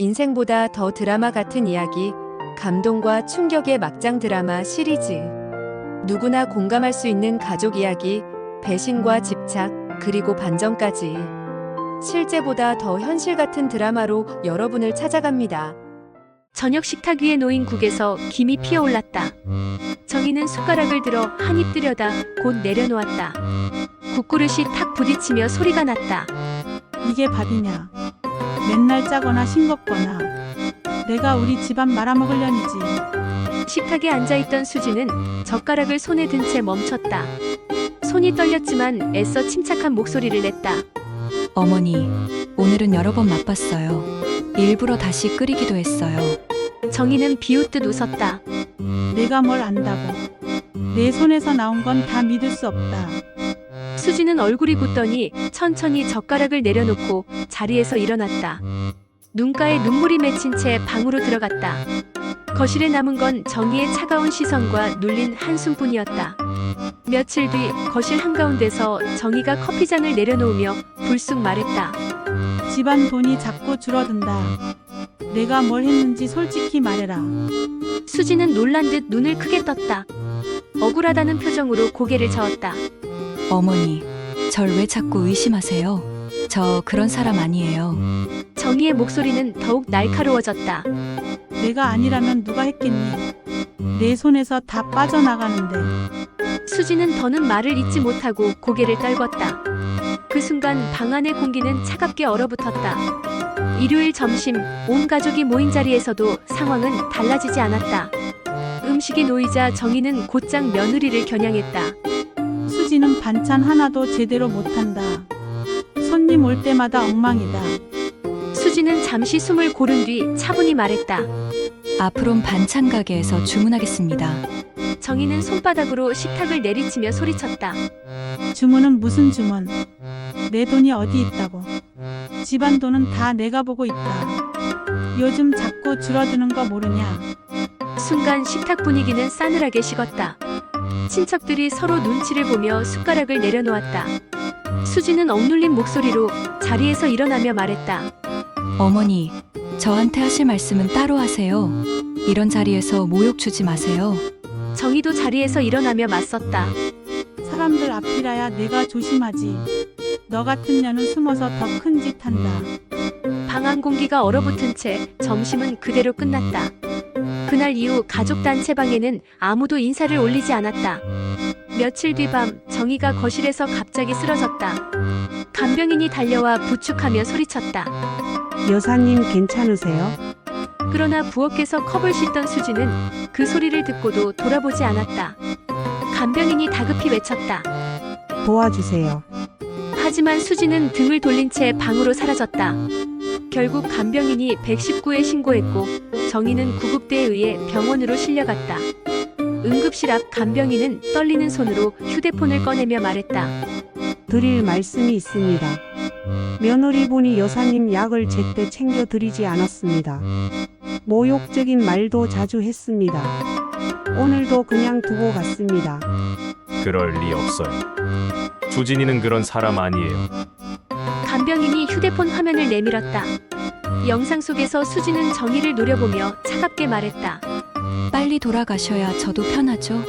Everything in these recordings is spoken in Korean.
인생보다 더 드라마 같은 이야기, 감동과 충격의 막장 드라마 시리즈. 누구나 공감할 수 있는 가족 이야기, 배신과 집착, 그리고 반전까지. 실제보다 더 현실 같은 드라마로 여러분을 찾아갑니다. 저녁 식탁 위에 놓인 국에서 김이 피어올랐다. 정희는 숟가락을 들어 한 입 들여다 곧 내려놓았다. 국그릇이 탁 부딪히며 소리가 났다. 이게 밥이냐? 맨날 짜거나 싱겁거나. 내가 우리 집안 말아먹으려니지. 식탁에 앉아있던 수지는 젓가락을 손에 든 채 멈췄다. 손이 떨렸지만 애써 침착한 목소리를 냈다. 어머니, 오늘은 여러 번 맛봤어요. 일부러 다시 끓이기도 했어요. 정희는 비웃듯 웃었다. 내가 뭘 안다고. 내 손에서 나온 건 다 믿을 수 없다. 수지는 얼굴이 굳더니 천천히 젓가락을 내려놓고 자리에서 일어났다. 눈가에 눈물이 맺힌 채 방으로 들어갔다. 거실에 남은 건 정희의 차가운 시선과 눌린 한숨뿐이었다. 며칠 뒤 거실 한가운데서 정희가 커피잔을 내려놓으며 불쑥 말했다. 집안 돈이 자꾸 줄어든다. 내가 뭘 했는지 솔직히 말해라. 수지는 놀란 듯 눈을 크게 떴다. 억울하다는 표정으로 고개를 저었다. 어머니, 절 왜 자꾸 의심하세요? 저 그런 사람 아니에요. 정희의 목소리는 더욱 날카로워졌다. 내가 아니라면 누가 했겠니? 내 손에서 다 빠져나가는데. 수지는 더는 말을 잇지 못하고 고개를 떨궜다. 그 순간 방 안의 공기는 차갑게 얼어붙었다. 일요일 점심 온 가족이 모인 자리에서도 상황은 달라지지 않았다. 음식이 놓이자 정희는 곧장 며느리를 겨냥했다. 수지는 반찬 하나도 제대로 못한다. 손님 올 때마다 엉망이다. 수지는 잠시 숨을 고른 뒤 차분히 말했다. 앞으론 반찬 가게에서 주문하겠습니다. 정희는 손바닥으로 식탁을 내리치며 소리쳤다. 주문은 무슨 주문? 내 돈이 어디 있다고? 집안 돈은 다 내가 보고 있다. 요즘 자꾸 줄어드는 거 모르냐? 순간 식탁 분위기는 싸늘하게 식었다. 친척들이 서로 눈치를 보며 숟가락을 내려놓았다. 수지는 억눌린 목소리로 자리에서 일어나며 말했다. 어머니, 저한테 하실 말씀은 따로 하세요. 이런 자리에서 모욕 주지 마세요. 정희도 자리에서 일어나며 맞섰다. 사람들 앞이라야 내가 조심하지. 너 같은 년은 숨어서 더 큰 짓 한다. 방안 공기가 얼어붙은 채 점심은 그대로 끝났다. 그날 이후 가족 단체방에는 아무도 인사를 올리지 않았다. 며칠 뒤 밤 정희가 거실에서 갑자기 쓰러졌다. 간병인이 달려와 부축하며 소리쳤다. 여사님 괜찮으세요? 그러나 부엌에서 컵을 씻던 수지는 그 소리를 듣고도 돌아보지 않았다. 간병인이 다급히 외쳤다. 도와주세요. 하지만 수지는 등을 돌린 채 방으로 사라졌다. 결국 간병인이 119에 신고했고 정희는 구급대에 의해 병원으로 실려갔다. 응급실 앞 간병인은 떨리는 손으로 휴대폰을 꺼내며 말했다. 드릴 말씀이 있습니다. 며느리 분이 여사님 약을 제때 챙겨 드리지 않았습니다. 모욕적인 말도 자주 했습니다. 오늘도 그냥 두고 갔습니다. 그럴 리 없어요. 주진이는 그런 사람 아니에요. 간병인이 휴대폰 화면을 내밀었다. 영상 속에서 수지는 정희를 노려보며 차갑게 말했다. 빨리 돌아가셔야 저도 편하죠.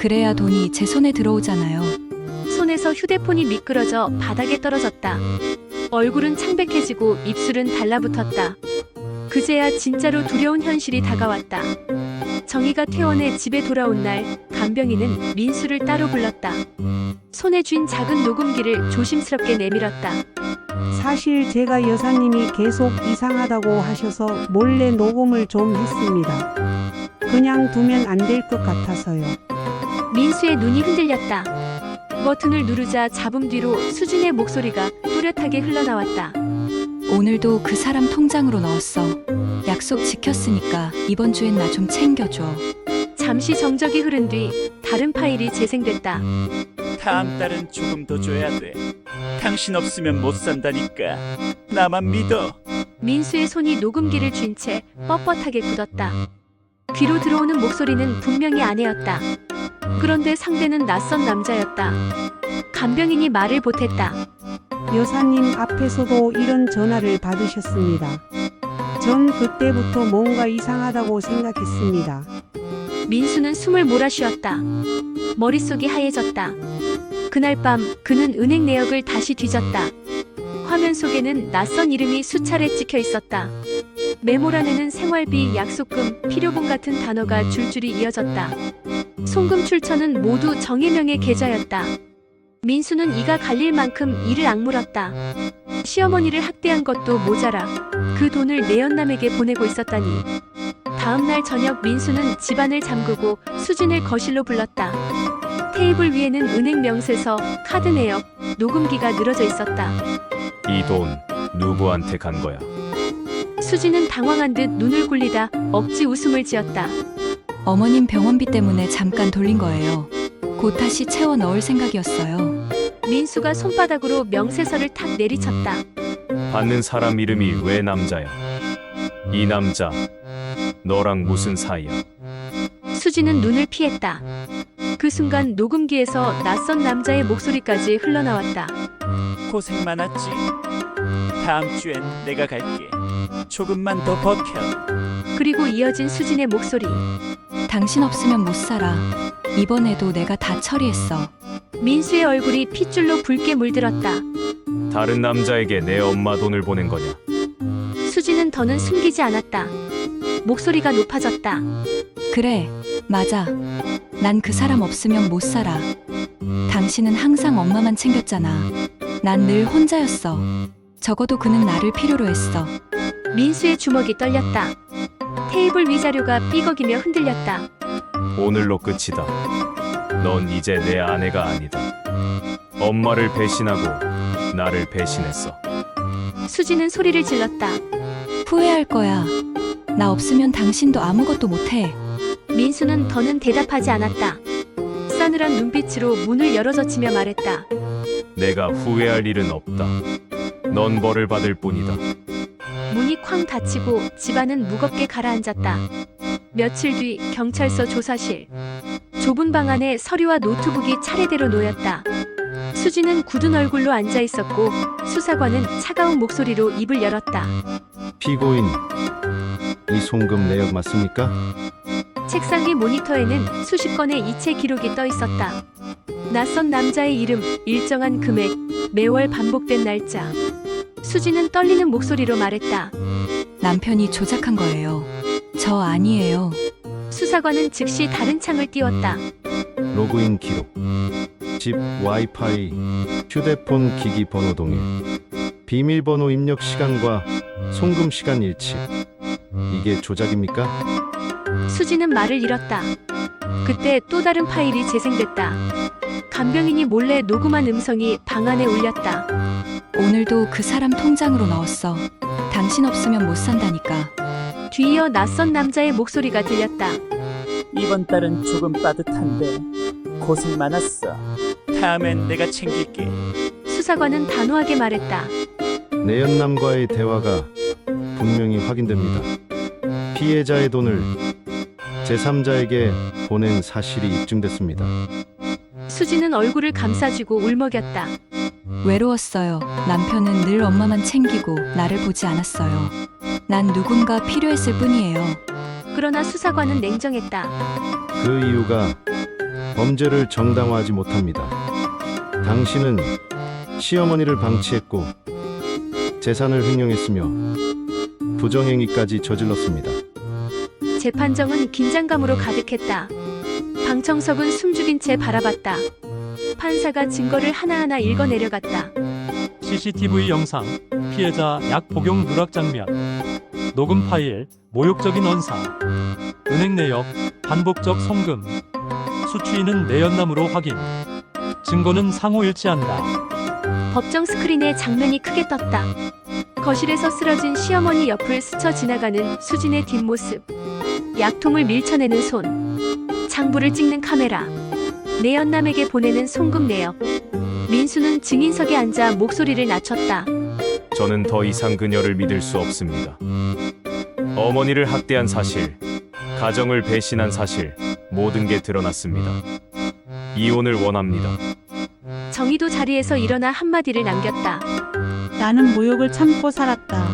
그래야 돈이 제 손에 들어오잖아요. 손에서 휴대폰이 미끄러져 바닥에 떨어졌다. 얼굴은 창백해지고 입술은 달라붙었다. 그제야 진짜로 두려운 현실이 다가왔다. 정희가 퇴원해 집에 돌아온 날 간병인은 민수를 따로 불렀다. 손에 쥔 작은 녹음기를 조심스럽게 내밀었다. 사실 제가 여사님이 계속 이상하다고 하셔서 몰래 녹음을 좀 했습니다. 그냥 두면 안 될 것 같아서요. 민수의 눈이 흔들렸다. 버튼을 누르자 잡음 뒤로 수진의 목소리가 또렷하게 흘러나왔다. 오늘도 그 사람 통장으로 넣었어. 약속 지켰으니까 이번 주엔 나 좀 챙겨줘. 잠시 정적이 흐른 뒤 다른 파일이 재생됐다. 다음 달은 조금 더 줘야 돼. 당신 없으면 못 산다니까. 나만 믿어. 민수의 손이 녹음기를 쥔 채 뻣뻣하게 굳었다. 귀로 들어오는 목소리는 분명히 아내였다. 그런데 상대는 낯선 남자였다. 간병인이 말을 보탰다. 여사님 앞에서도 이런 전화를 받으셨습니다. 전 그때부터 뭔가 이상하다고 생각했습니다. 민수는 숨을 몰아쉬었다. 머릿속이 하얘졌다. 그날 밤 그는 은행 내역을 다시 뒤졌다. 화면 속에는 낯선 이름이 수차례 찍혀 있었다. 메모란에는 생활비, 약속금, 필요분 같은 단어가 줄줄이 이어졌다. 송금 출처는 모두 정혜명의 계좌였다. 민수는 이가 갈릴 만큼 이를 악물었다. 시어머니를 학대한 것도 모자라 그 돈을 내연남에게 보내고 있었다니. 다음 날 저녁 민수는 집안을 잠그고 수진을 거실로 불렀다. 테이블 위에는 은행 명세서, 카드 내역, 녹음기가 늘어져 있었다. 이 돈 누구한테 간 거야? 수진은 당황한 듯 눈을 굴리다 억지 웃음을 지었다. 어머님 병원비 때문에 잠깐 돌린 거예요. 곧 다시 채워 넣을 생각이었어요. 민수가 손바닥으로 명세서를 탁 내리쳤다. 받는 사람 이름이 왜 남자야? 이 남자 너랑 무슨 사이야? 수진은 눈을 피했다. 그 순간 녹음기에서 낯선 남자의 목소리까지 흘러나왔다. 고생 많았지. 다음 주엔 내가 갈게. 조금만 더 버텨. 그리고 이어진 수진의 목소리. 당신 없으면 못 살아. 이번에도 내가 다 처리했어. 민수의 얼굴이 핏줄로 붉게 물들었다. 다른 남자에게 내 엄마 돈을 보낸 거냐? 수진은 더는 숨기지 않았다. 목소리가 높아졌다. 그래, 맞아. 난 그 사람 없으면 못 살아. 당신은 항상 엄마만 챙겼잖아. 난 늘 혼자였어. 적어도 그는 나를 필요로 했어. 민수의 주먹이 떨렸다. 테이블 위 자료가 삐걱이며 흔들렸다. 오늘로 끝이다. 넌 이제 내 아내가 아니다. 엄마를 배신하고 나를 배신했어. 수지는 소리를 질렀다. 후회할 거야. 나 없으면 당신도 아무것도 못해. 민수는 더는 대답하지 않았다. 싸늘한 눈빛으로 문을 열어젖히며 말했다. 내가 후회할 일은 없다. 넌 벌을 받을 뿐이다. 문이 쾅 닫히고 집안은 무겁게 가라앉았다. 며칠 뒤 경찰서 조사실. 좁은 방 안에 서류와 노트북이 차례대로 놓였다. 수지는 굳은 얼굴로 앉아 있었고 수사관은 차가운 목소리로 입을 열었다. 피고인 이 송금 내역 맞습니까? 책상 위 모니터에는 수십 건의 이체 기록이 떠 있었다. 낯선 남자의 이름, 일정한 금액, 매월 반복된 날짜. 수지는 떨리는 목소리로 말했다. 남편이 조작한 거예요. 저 아니에요. 수사관은 즉시 다른 창을 띄웠다. 로그인 기록 집 와이파이 휴대폰 기기 번호 동일 비밀번호 입력 시간과 송금 시간 일치 이게 조작입니까? 수지는 말을 잃었다. 그때 또 다른 파일이 재생됐다. 간병인이 몰래 녹음한 음성이 방 안에 울렸다. 오늘도 그 사람 통장으로 넣었어. 당신 없으면 못 산다니까. 뒤이어 낯선 남자의 목소리가 들렸다. 이번 달은 조금 빠듯한데 고생 많았어. 다음엔 내가 챙길게. 수사관은 단호하게 말했다. 내 연남과의 대화가 분명히 확인됩니다. 피해자의 돈을 제3자에게 보낸 사실이 입증됐습니다. 수지는 얼굴을 감싸쥐고 울먹였다. 외로웠어요. 남편은 늘 엄마만 챙기고 나를 보지 않았어요. 난 누군가 필요했을 뿐이에요. 그러나 수사관은 냉정했다. 그 이유가 범죄를 정당화하지 못합니다. 당신은 시어머니를 방치했고 재산을 횡령했으며 부정행위까지 저질렀습니다. 재판정은 긴장감으로 가득했다. 방청석은 숨죽인 채 바라봤다. 판사가 증거를 하나하나 읽어 내려갔다. CCTV 영상, 피해자 약 복용 누락 장면, 녹음 파일, 모욕적인 언사, 은행 내역, 반복적 송금, 수취인은 내연남으로 확인, 증거는 상호 일치한다. 법정 스크린에 장면이 크게 떴다. 거실에서 쓰러진 시어머니 옆을 스쳐 지나가는 수진의 뒷모습. 약통을 밀쳐내는 손. 장부를 찍는 카메라. 내연남에게 보내는 송금 내역. 민수는 증인석에 앉아 목소리를 낮췄다. 저는 더 이상 그녀를 믿을 수 없습니다. 어머니를 학대한 사실, 가정을 배신한 사실, 모든 게 드러났습니다. 이혼을 원합니다. 정희도 자리에서 일어나 한마디를 남겼다. 나는 모욕을 참고 살았다.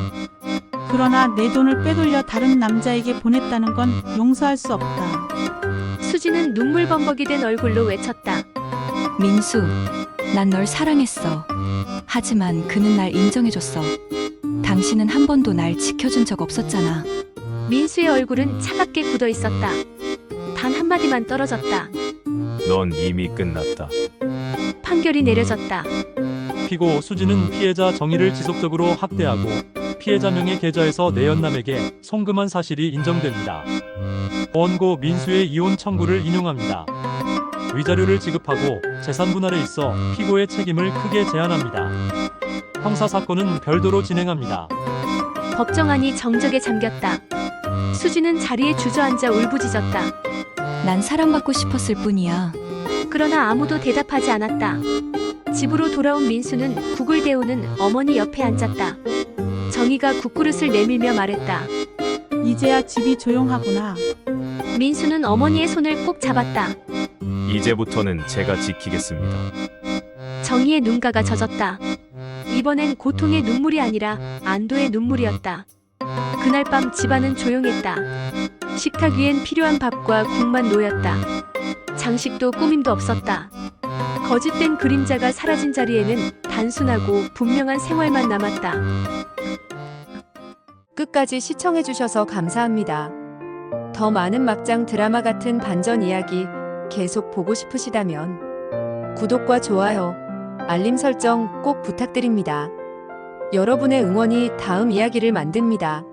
그러나 내 돈을 빼돌려 다른 남자에게 보냈다는 건 용서할 수 없다. 수지는 눈물 범벅이 된 얼굴로 외쳤다. 민수, 난 널 사랑했어. 하지만 그는 날 인정해줬어. 당신은 한 번도 날 지켜준 적 없었잖아. 민수의 얼굴은 차갑게 굳어 있었다. 단 한마디만 떨어졌다. 넌 이미 끝났다. 판결이 내려졌다. 피고 수지는 피해자 정의를 지속적으로 학대하고 피해자 명의 계좌에서 내연남에게 송금한 사실이 인정됩니다. 원고 민수의 이혼 청구를 인용합니다. 위자료를 지급하고 재산 분할에 있어 피고의 책임을 크게 제한합니다. 형사 사건은 별도로 진행합니다. 법정안이 정적에 잠겼다. 수지는 자리에 주저앉아 울부짖었다. 난 사랑받고 싶었을 뿐이야. 그러나 아무도 대답하지 않았다. 집으로 돌아온 민수는 국을 데우는 어머니 옆에 앉았다. 정희가 국그릇을 내밀며 말했다. 이제야 집이 조용하구나. 민수는 어머니의 손을 꼭 잡았다. 이제부터는 제가 지키겠습니다. 정희의 눈가가 젖었다. 이번엔 고통의 눈물이 아니라 안도의 눈물이었다. 그날 밤 집안은 조용했다. 식탁 위엔 필요한 밥과 국만 놓였다. 장식도 꾸밈도 없었다. 거짓된 그림자가 사라진 자리에는 단순하고 분명한 생활만 남았다. 끝까지 시청해주셔서 감사합니다. 더 많은 막장 드라마 같은 반전 이야기 계속 보고 싶으시다면 구독과 좋아요, 알림 설정 꼭 부탁드립니다. 여러분의 응원이 다음 이야기를 만듭니다.